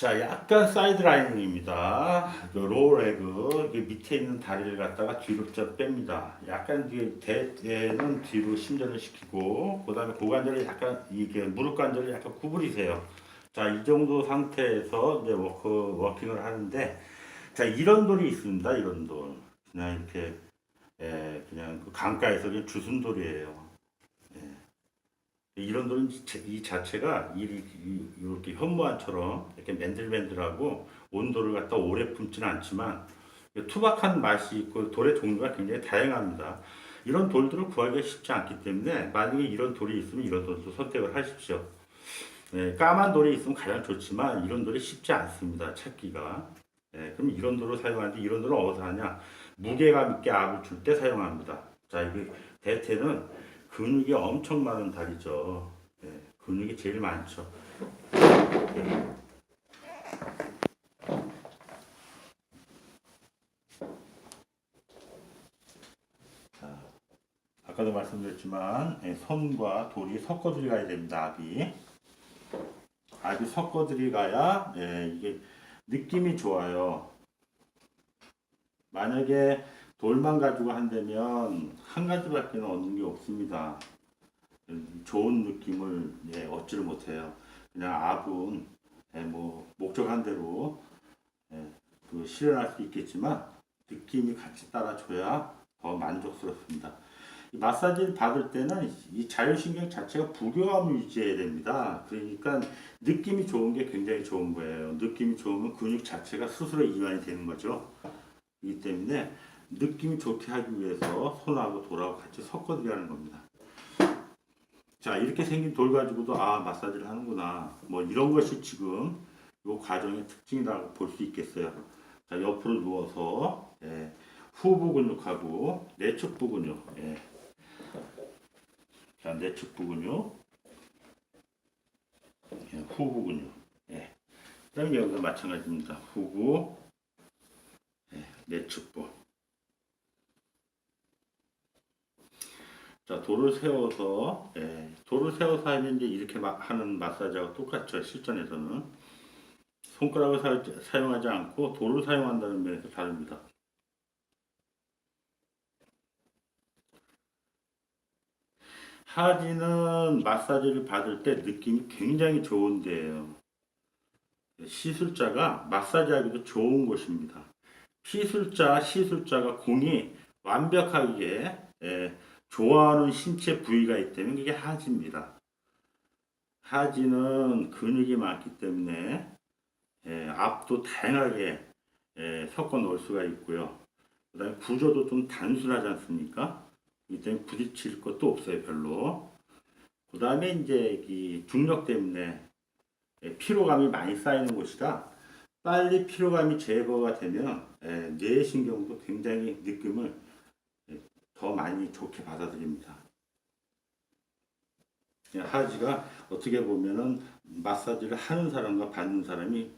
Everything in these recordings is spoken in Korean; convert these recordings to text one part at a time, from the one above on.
자, 약간 사이드 라인입니다. 그 로우 레그 이게 밑에 있는 다리를 갖다가 뒤로 좀 뺍니다. 약간 뒤에 대는 뒤로 심전을 시키고 그다음에 고관절을 약간 이게 무릎 관절을 약간 구부리세요. 자, 이 정도 상태에서 이제 워크 워킹을 하는데 자, 이런 돌이 있습니다. 이런 돌. 그냥 이렇게 예, 그냥 그 강가에서 주순 돌이에요. 이런 돌은 이 자체가 이렇게 현무암처럼 이렇게 맨들맨들하고 온도를 갖다 오래 품지는 않지만 투박한 맛이 있고 돌의 종류가 굉장히 다양합니다. 이런 돌들을 구하기가 쉽지 않기 때문에 만약에 이런 돌이 있으면 이런 돌도 선택을 하십시오. 네, 까만 돌이 있으면 가장 좋지만 이런 돌이 쉽지 않습니다. 찾기가. 네, 그럼 이런 돌을 사용하는데 이런 돌은 어디서 하냐? 무게감 있게 압을 줄 때 사용합니다. 자, 이게 대퇴는 근육이 엄청 많은 다리죠. 예, 근육이 제일 많죠. 예. 자, 아까도 말씀드렸지만 예, 손과 돌이 섞어 들어가야 됩니다. 압이 압이 섞어 들어가야 예, 이게 느낌이 좋아요. 만약에 돌만 가지고 한다면 한 가지밖에 얻는 게 없습니다. 좋은 느낌을 예, 얻지를 못해요. 그냥 압은 예, 뭐 목적한 대로 예, 그 실현할 수 있겠지만 느낌이 같이 따라줘야 더 만족스럽습니다. 이 마사지를 받을 때는 이 자율신경 자체가 부교감을 유지해야 됩니다. 그러니까 느낌이 좋은 게 굉장히 좋은 거예요. 느낌이 좋으면 근육 자체가 스스로 이완이 되는 거죠. 이기 때문에 느낌이 좋게 하기 위해서 손하고 돌하고 같이 섞어 들어가는 겁니다. 자 이렇게 생긴 돌 가지고도 아 마사지를 하는구나 뭐 이런 것이 지금 이 과정의 특징이라고 볼 수 있겠어요. 자 옆으로 누워서 예, 후부 근육하고 내측부 근육 예. 자 내측부 근육 예, 후부 근육 예. 그다음에 여기도 마찬가지입니다. 후부 예, 내측부 자, 돌을 세워서, 예, 돌을 세워서 하면 이제 이렇게 마- 하는 마사지하고 똑같죠, 실전에서는. 손가락을 사, 사용하지 않고 돌을 사용한다는 면에서 다릅니다. 하지는 마사지를 받을 때 느낌이 굉장히 좋은데요. 시술자가 마사지하기도 좋은 곳입니다. 피술자, 시술자가 공이 완벽하게 예, 좋아하는 신체 부위가 있다면 그게 하지입니다. 하지는 근육이 많기 때문에 예, 앞도 다양하게 예, 섞어 놓을 수가 있고요. 그 다음에 구조도 좀 단순하지 않습니까? 이 때문에 부딪힐 것도 없어요, 별로. 그 다음에 이제 이 중력 때문에 예, 피로감이 많이 쌓이는 곳이라 빨리 피로감이 제거가 되면 예, 뇌신경도 굉장히 느낌을 더 많이 좋게 받아들입니다. 하지가 어떻게 보면은 마사지를 하는 사람과 받는 사람이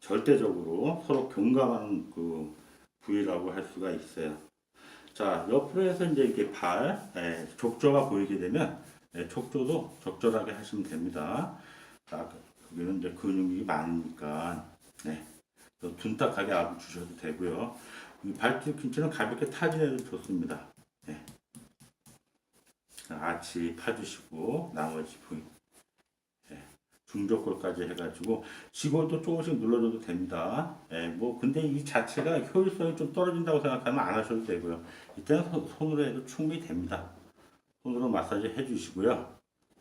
절대적으로 서로 공감하는 그 부위라고 할 수가 있어요. 자, 옆으로 해서 이제 이렇게 발, 예, 족저가 보이게 되면 예, 족저도 적절하게 하시면 됩니다. 자, 거기는 이제 근육이 많으니까 네, 또 둔탁하게 압을 주셔도 되고요. 이 발뒤 근처는 가볍게 타진해도 좋습니다. 네. 아치 파주시고 나머지 부위 네. 중저골까지 해가지고 지골도 조금씩 눌러줘도 됩니다. 네, 뭐 근데 이 자체가 효율성이 좀 떨어진다고 생각하면 안 하셔도 되고요. 이때는 손- 손으로 해도 충분히 됩니다. 손으로 마사지 해주시고요.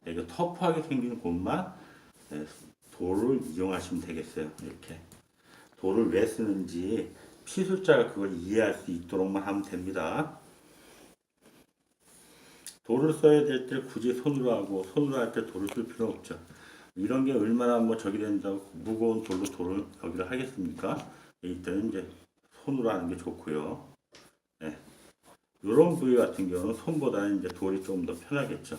네, 이거 터프하게 생긴 곳만 네, 돌을 이용하시면 되겠어요. 이렇게 돌을 왜 쓰는지 피술자가 그걸 이해할 수 있도록만 하면 됩니다. 돌을 써야 될 때 굳이 손으로 하고 손으로 할 때 돌을 쓸 필요 없죠. 이런 게 얼마나 뭐 저기 된다고 무거운 돌로 돌을 여기를 하겠습니까? 이때는 이제 손으로 하는 게 좋고요. 네. 이런 부위 같은 경우는 손보다는 이제 돌이 조금 더 편하겠죠.